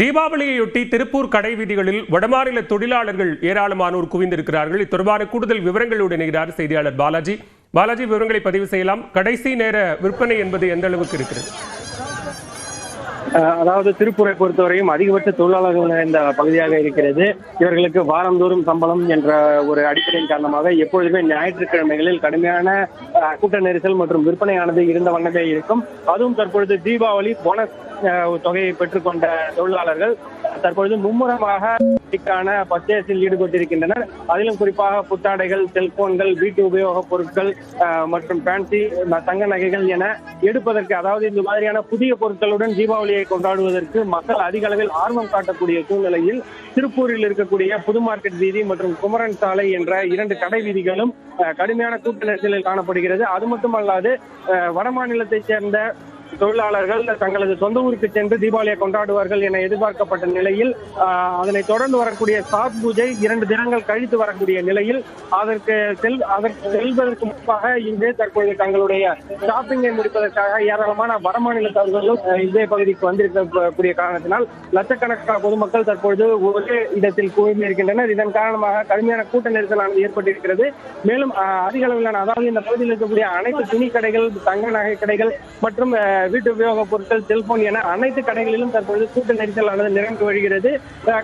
தீபாவளியையொட்டி திருப்பூர் கடை வீதிகளில் வடமாநில தொழிலாளர்கள் ஏராளமானோர் குவிந்திருக்கிறார்கள். இத்தொடர்பான கூடுதல் விவரங்களோடு இணைகிறார் செய்தியாளர் பாலாஜி. பாலாஜி விவரங்களை பதிவு செய்யலாம். கடைசி நேர விற்பனை என்பது எந்த அளவுக்கு இருக்கிறது? அதாவது திருப்பூரை பொறுத்தவரையும் அதிகபட்ச தொழிலாளர்கள் நிறைந்த பகுதியாக இருக்கிறது. இவர்களுக்கு வாரந்தோறும் சம்பளம் என்ற ஒரு அடிப்படையின் காரணமாக எப்பொழுதுமே ஞாயிற்றுக்கிழமைகளில் கடுமையான கூட்ட நெரிசல் மற்றும் விற்பனையானது இருந்த வண்ணமே இருக்கும். அதுவும் தற்பொழுது தீபாவளி போனஸ் தொகையை பெற்றுக்கொண்ட தொழிலாளர்கள் தற்பொழுது மும்முரமாக க்கான பர்ச்சேஸில் ஈடுபட்டிருக்கின்றனர். அதிலும் குறிப்பாக புத்தாடைகள் செல்போன்கள் வீட்டு உபயோகப் பொருட்கள் அஹ், மற்றும் பேன்சி தங்க நகைகள் என எடுப்பதற்கு அதாவது இந்த மாதிரியான புதிய பொருட்களுடன் தீபாவளியை கொண்டாடுவதற்கு மக்கள் அதிக அளவில் ஆர்வம் காட்டக்கூடிய சூழ்நிலையில் திருப்பூரில் இருக்கக்கூடிய புது மார்க்கெட் வீதி மற்றும் குமரன் சாலை என்ற இரண்டு கடை வீதிகளும் அஹ், கடுமையான கூட்ட நெரிசலில் காணப்படுகிறது. அது மட்டுமல்லாது அஹ், வட மாநிலத்தைச் சேர்ந்த தொழிலாளர்கள் தங்களது சொந்த ஊருக்கு சென்று தீபாவளியை கொண்டாடுவார்கள் என எதிர்பார்க்கப்பட்ட நிலையில் அதனை தொடர்ந்து வரக்கூடிய சாத் பூஜை இரண்டு தினங்கள் கழித்து வரக்கூடிய நிலையில் அதற்கு செல் அதற்கு செல்வதற்கு முன்பாக இன்று தற்போது தங்களுடைய ஷாப்பிங்கை முடிப்பதற்காக ஏராளமான வடமாநிலத்தவர்களும் இதே பகுதிக்கு வந்திருக்கக்கூடிய காரணத்தினால் லட்சக்கணக்கான பொதுமக்கள் தற்பொழுது ஒரே இடத்தில் குவிந்திருக்கின்றனர் இதன் காரணமாக கடுமையான கூட்ட நெரிசலானது ஏற்பட்டிருக்கிறது. மேலும் அதிக அளவிலான அதாவது இந்த பகுதியில் இருக்கக்கூடிய அனைத்து துணி கடைகள் தங்க நகை கடைகள் மற்றும் வீட்டு உபயோகப் பொருட்கள் செல்போன் என அனைத்து கடைகளிலும் தற்பொழுது கூட்ட நெரிசலானது நிறைந்து வருகிறது.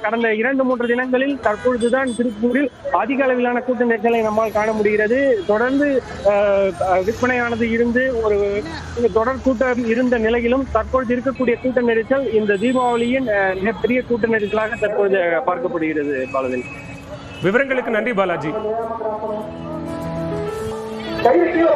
கடந்த இரண்டு மூன்று தினங்களில் தற்பொழுதுதான் திருப்பூரில் அதிக அளவிலான கூட்ட நெரிசலை நம்மால் காண முடிகிறது. தொடர்ந்து விற்பனையானது இருந்து ஒரு தொடர் கூட்டம் இருந்த நிலையிலும் தற்பொழுது இருக்கக்கூடிய கூட்ட நெரிசல் இந்த தீபாவளியின் மிகப்பெரிய கூட்ட நெரிசலாக தற்பொழுது பார்க்கப்படுகிறது பாலதன் விவரங்களுக்கு நன்றி பாலாஜி. கையை கீழே